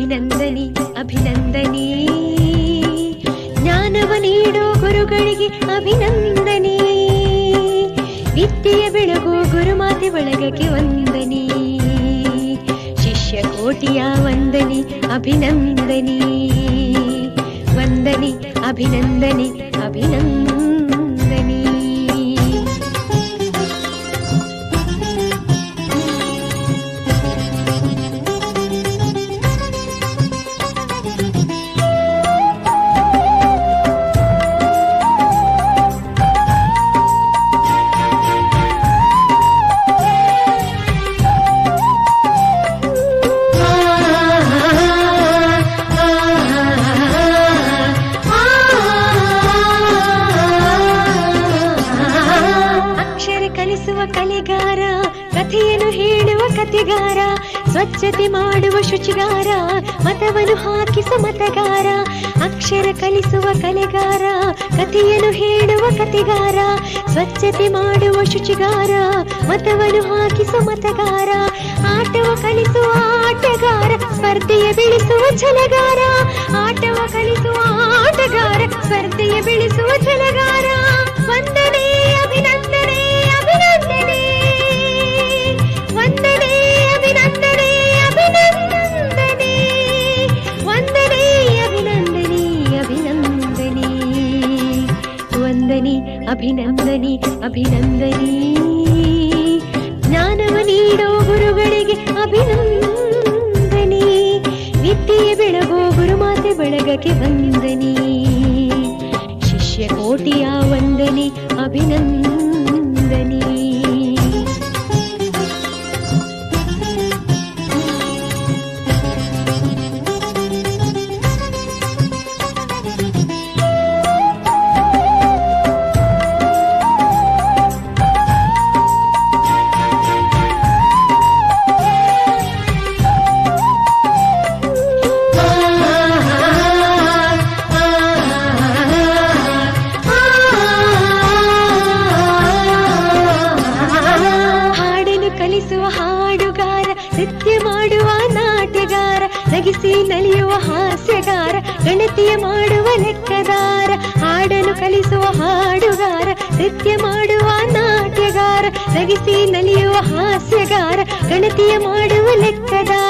ಅಭಿನಂದನಿ ಅಭಿನಂದನಿ. ಜ್ಞಾನವ ನೀಡೋ ಗುರುಗಳಿಗೆ ಅಭಿನಂದನಿ. ವಿದ್ಯೆಯ ಬೆಳಗು ಗುರುಮಾತೆ ಬಳಗಕ್ಕೆ ವಂದನೆ. ಶಿಷ್ಯ ಕೋಟಿಯ ವಂದನಿ, ಅಭಿನಂದನಿ. ವಂದನಿ, ಅಭಿನಂದನಿ, ಅಭಿನಂದನೆ. ಕಲಿಸುವ ಕಲೆಗಾರ, ಕಥೆಯನ್ನು ಹೇಳುವ ಕಥೆಗಾರ, ಸ್ವಚ್ಛತೆ ಮಾಡುವ ಶುಚಿಗಾರ, ಮತವನ್ನು ಹಾಕಿಸ ಮತಗಾರ, ಅಕ್ಷರ ಕಲಿಸುವ ಕಲೆಗಾರ, ಕಥೆಯನ್ನು ಹೇಳುವ ಕಥೆಗಾರ, ಸ್ವಚ್ಛತೆ ಮಾಡುವ ಶುಚಿಗಾರ, ಮತವನ್ನು ಹಾಕಿಸ ಮತಗಾರ, ಆಟವ ಕಲಿಸುವ ಆಟಗಾರ, ಸ್ಪರ್ಧೆಯ ಬೆಳೆಸುವ ಛಲಗಾರ, ಆಟವ ಕಲಿಸುವ ಅಭಿನಂದನೆ, ಅಭಿನಂದನಿ. ಜ್ಞಾನವ ನೀಡೋ ಗುರುಗಳಿಗೆ ಅಭಿನಂದನೆ. ವಿದ್ಯೆಯ ಬೆಳಗೋ ಗುರುಮಾತೆ ಬೆಳಗಕ್ಕೆ ವಂದನೆ. ಶಿಷ್ಯ ಕೋಟಿಯ ವಂದನೆ, ಅಭಿನಂದನೆ. ನೃತ್ಯ ಮಾಡುವ ನಾಟ್ಯಗಾರ ನಗಿಸಿ ನಲಿಯುವ ಹಾಸ್ಯಗಾರ, ಗಣತಿಯ ಮಾಡುವ ಲೆಕ್ಕದಾರ ಹಾಡಲು ಕಲಿಸುವ ಹಾಡುಗಾರ, ನೃತ್ಯ ಮಾಡುವ ನಾಟ್ಯಗಾರ, ನಗಿಸಿ ನಲಿಯುವ ಹಾಸ್ಯಗಾರ, ಗಣತಿಯ ಮಾಡುವ ಲೆಕ್ಕದಾರ.